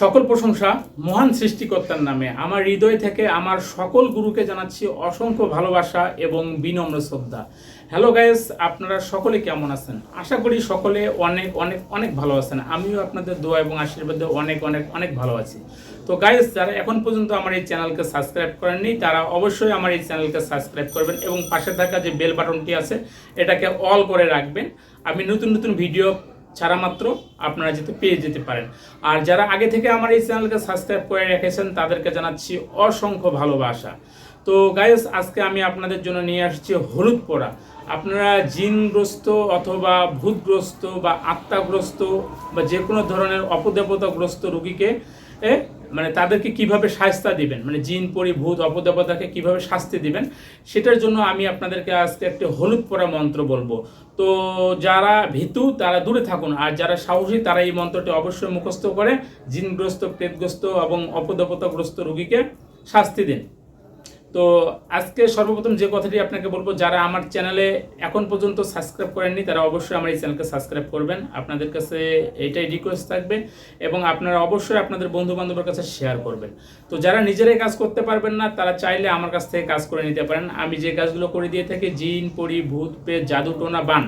সকল প্রশংসা মহান সৃষ্টিকর্তার নামে। আমার হৃদয় থেকে আমার সকল গুরুকে জানাচ্ছি অসংখ্য ভালোবাসা এবং বিনম্র শ্রদ্ধা। হ্যালো গাইস আপনারা সকলে কেমন আছেন? আশা করি সকলে অনেক অনেক অনেক ভালো আছেন। আমিও আপনাদের দোয়া এবং আশীর্বাদে অনেক অনেক অনেক ভালো আছি। তো গাইস যারা এখন পর্যন্ত আমার এই চ্যানেলকে সাবস্ক্রাইব করেননি, তারা অবশ্যই আমার এই চ্যানেলকে সাবস্ক্রাইব করবেন এবং পাশে থাকা যে বেল বাটনটি আছে, এটাকে অল করে রাখবেন। আমি নতুন নতুন ভিডিও ছাড়া মাত্র আপনারা যেতে পেয়ে যেতে পারেন। আর যারা আগে থেকে আমার এই চ্যানেলকে সাবস্ক্রাইব করে রেখেছেন, তাদেরকে জানাচ্ছি অসংখ্য ভালোবাসা। তো গাইস আজকে আমি আপনাদের জন্য নিয়ে আসছি হলুদ পোড়া। আপনারা জিনগ্রস্ত অথবা ভূতগ্রস্ত বা আত্মাগ্রস্ত বা যে কোনো ধরনের অপদেবতাগ্রস্ত রুগীকে মানে তাদেরকে কীভাবে শাস্তা দিবেন? মানে জিন, পরি, ভূত, অপদেবতাকে কীভাবে শাস্তি দিবেন? সেটার জন্য আমি আপনাদেরকে আজকে একটি হলুদ পরা মন্ত্র বলব। তো যারা ভীতু, তারা দূরে থাকুন। আর যারা সাহসী, তারা এই মন্ত্রটি অবশ্যই মুখস্থ করে। জিনগ্রস্ত প্রেতগ্রস্ত এবং অপদপতাগ্রস্ত রোগীকে শাস্তি দিন। তো আজকে সর্বপ্রথম যে কথাটি আপনাকে বলব, যারা আমার চ্যানেলে এখন পর্যন্ত সাবস্ক্রাইব করেননি, তারা অবশ্যই আমার এই চ্যানেলকে সাবস্ক্রাইব করবেন। আপনাদের কাছে এটাই রিকোয়েস্ট থাকবে এবং আপনারা অবশ্যই আপনাদের বন্ধু বান্ধবের কাছে শেয়ার করবেন। তো যারা নিজেরাই কাজ করতে পারবেন না, তারা চাইলে আমার কাছ থেকে কাজ করে নিতে পারেন। আমি যে কাজগুলো করে দিয়ে থাকি, জিন, পরি, ভূত পে জাদু, টোনা, বান।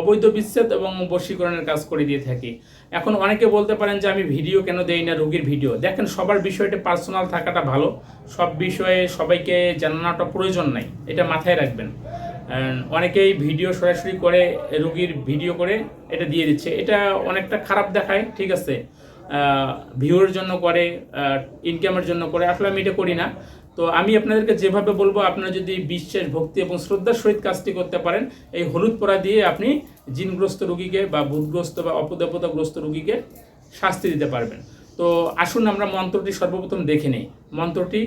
অবৈধ বিচ্ছেদ এবং বশীকরণের কাজ করে দিয়ে থাকি। এখন অনেকে বলতে পারেন যে আমি ভিডিও কেন দেই না, রোগীর ভিডিও। দেখেন, সবার বিষয়টা পার্সোনাল থাকাটা ভালো। সব বিষয়ে সবাইকে জানানোটা প্রয়োজন নাই, এটা মাথায় রাখবেন। অনেকেই ভিডিও সরাসরি করে, রোগীর ভিডিও করে এটা দিয়ে দিচ্ছে। এটা অনেকটা খারাপ দেখায়, ঠিক আছে। ভিউর জন্য করে ইনকামের জন্য করে, আসলে আমি এটা করি না। তো আমি আপনাদেরকে যেভাবে বলব, আপনারা যদি বিশ্বাস, ভক্তি এবং শ্রদ্ধার সহিত কাজটি করতে পারেন, এই হলুদ পরা দিয়ে আপনি জিনগ্রস্ত রুগীকে বা ভূতগ্রস্ত বা অপদেবতাগ্রস্ত রুগীকে শাস্তি দিতে পারবেন। তো আসুন আমরা মন্ত্রটি সর্বপ্রথম দেখে নিই। মন্ত্রটি,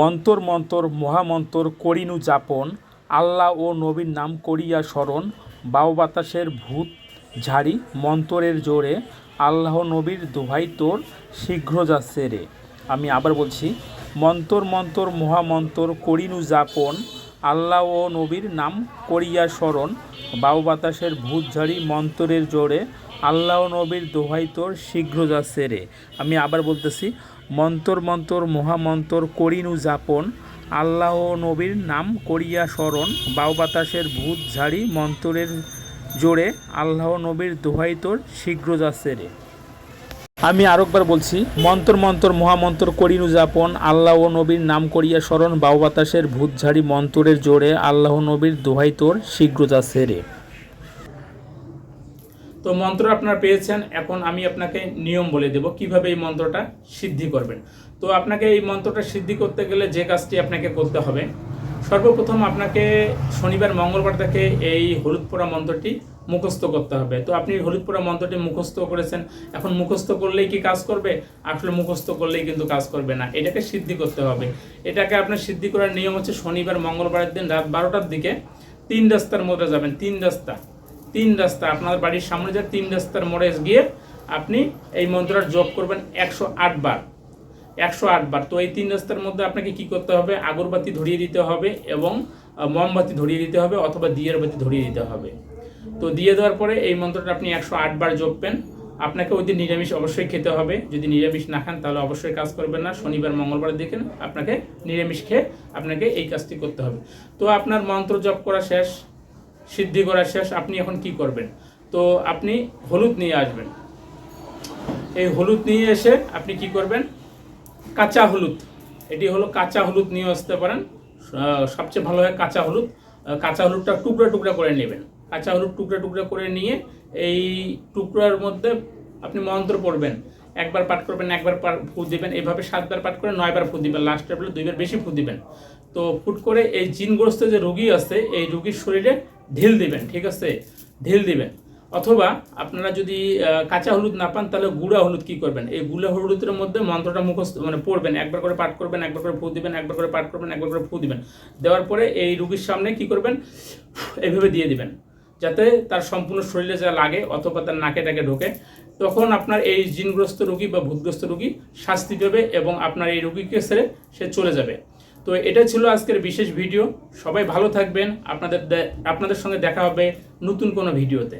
মন্তর মন্তর, মহামন্তর, করিনু যাপন, আল্লাহ ও নবীর নাম করিয়া স্মরণ, বাউ বাতাসের ভূত ঝাড়ি, মন্তরের জোরে, আল্লাহ নবীর দোহাই তোর, শীঘ্র যাচ্ছে রে আমি আবার বলছি, মন্তর মন্তর মহামন্তর করিনু যাপন, আল্লাহ ও নবীর নাম করিয়া স্মরণ বাউ বাতাসের ভূত ঝাড়ি মন্তরের জোরে, আল্লাহ নবীর দোহাই তোর শীঘ্র যা সেরে। আমি আবার বলতেছি, মন্তর মন্তর মহামন্তর করিনু যাপন, আল্লাহ নবীর নাম করিয়া স্মরণ বাউ বাতাসের ভূত ঝাড়ি মন্তরের জোরে, আল্লাহ নবীর দোহাই তোর শীঘ্র যা রে আমি আরেকবার বলছি, মন্তর মন্তর মহামন্তর করিনু যাপন, আল্লাহ ও নবীর নাম করিয়া স্মরণ বাউ বাতাসের ভূত ঝাড়ি মন্তরের জোরে, আল্লাহ নবীর দোহাই তোর শীঘ্রতা সেরে। তো মন্ত্র আপনারা পেয়েছেন, এখন আমি আপনাকে নিয়ম বলে দেব, কীভাবে এই মন্ত্রটা সিদ্ধি করবেন। তো আপনাকে এই মন্ত্রটা সিদ্ধি করতে গেলে যে কাজটি আপনাকে করতে হবে, সর্বপ্রথম আপনাকে শনিবার, মঙ্গলবার থেকে এই হলুদ পোড়া মন্ত্রটি মুখস্থ করতে হবে। তো আপনি হলুদ পোড়া মন্ত্রটি মুখস্থ করেছেন। এখন মুখস্থ করলেই কি কাজ করবে? আসলে মুখস্থ করলেই কিন্তু কাজ করবে না। এটাকে সিদ্ধি করতে হবে। এটাকে আপনার সিদ্ধি করার নিয়ম হচ্ছে শনিবার, মঙ্গলবারের দিন রাত বারোটার দিকে তিন রাস্তার মধ্যে যাবেন। তিন রাস্তা। তিন রাস্তা। আপনার বাড়ির সামনে যে তিন রাস্তার মোড়ে গিয়ে আপনি এই মন্ত্রটা জপ করবেন একশো আট বার। একশো আট বার। তো এই তিন রাস্তার মধ্যে আপনাকে কি করতে হবে? আগরবাতি ধরিয়ে দিতে হবে এবং মোমবাতি ধরিয়ে দিতে হবে অথবা দিয়ের বাতি ধরিয়ে দিতে হবে। তো দিয়ে দেওয়ার পরে এই মন্ত্রটা আপনি একশো আট বার জপবেন। আপনাকে ওই দিন নিরামিষ অবশ্যই খেতে হবে। যদি নিরামিষ না খান, তাহলে অবশ্যই কাজ করবেন না। শনিবার, মঙ্গলবার দেখেন, আপনাকে নিরামিষ খেয়ে আপনাকে এই কাজটি করতে হবে। তো আপনার মন্ত্র জপ করা শেষ, সিদ্ধি করা শেষ, আপনি এখন কি করবেন? তো আপনি হলুদ নিয়ে আসবেন। এই হলুদ নিয়ে এসে আপনি কি করবেন? কাঁচা হলুদ। এটি হলো কাঁচা হলুদ নিয়ে আসতে পারেন। সবচেয়ে ভালো হয় কাঁচা হলুদ। কাঁচা হলুদটা টুকরা টুকরা করে নেবেন। কাঁচা হলুদ টুকরা টুকরা করে নিয়ে এই টুকরার মধ্যে আপনি মন্ত্র পড়বেন। একবার পাঠ করবেন, একবার ফু দিবেন এইভাবে সাতবার পাঠ করে নয়বার ফু দিবেন লাস্টের বেলা দুইবার বেশি ফু দিবেন। তো ফুট করে এই জিনগ্রস্ত যে রুগী আছে, এই রুগীর শরীরে ঢিল দিবেন, ঠিক আছে? ঢিল দিবেন। অথবা আপনারা যদি কাঁচা হলুদ না পান, তাহলে গুঁড়া হলুদ কি করবেন? এই গুঁড়া হলুদের মধ্যে মন্ত্রটা মুখস্থ মানে পড়বেন, একবার করে পাঠ করবেন, একবার করে ফু দিবেন, একবার করে পাঠ করবেন, একবার করে ফু দিবেন। দেওয়ার পরে এই রুগীর সামনে কি করবেন? এইভাবে দিয়ে দিবেন। যাতে তার সম্পূর্ণ শরীরে যা লাগে অথবা তার নাকে টাকে ঢোকে, তখন আপনার এই জিনগ্রস্ত রুগী বা ভূতগ্রস্ত রুগী শাস্তি পাবে এবং আপনার এই রুগীকে ছেড়ে সে চলে যাবে। তো এটা ছিল আজকের বিশেষ ভিডিও। সবাই ভালো থাকবেন। আপনাদের আপনাদের সঙ্গে দেখা হবে নতুন কোনো ভিডিওতে।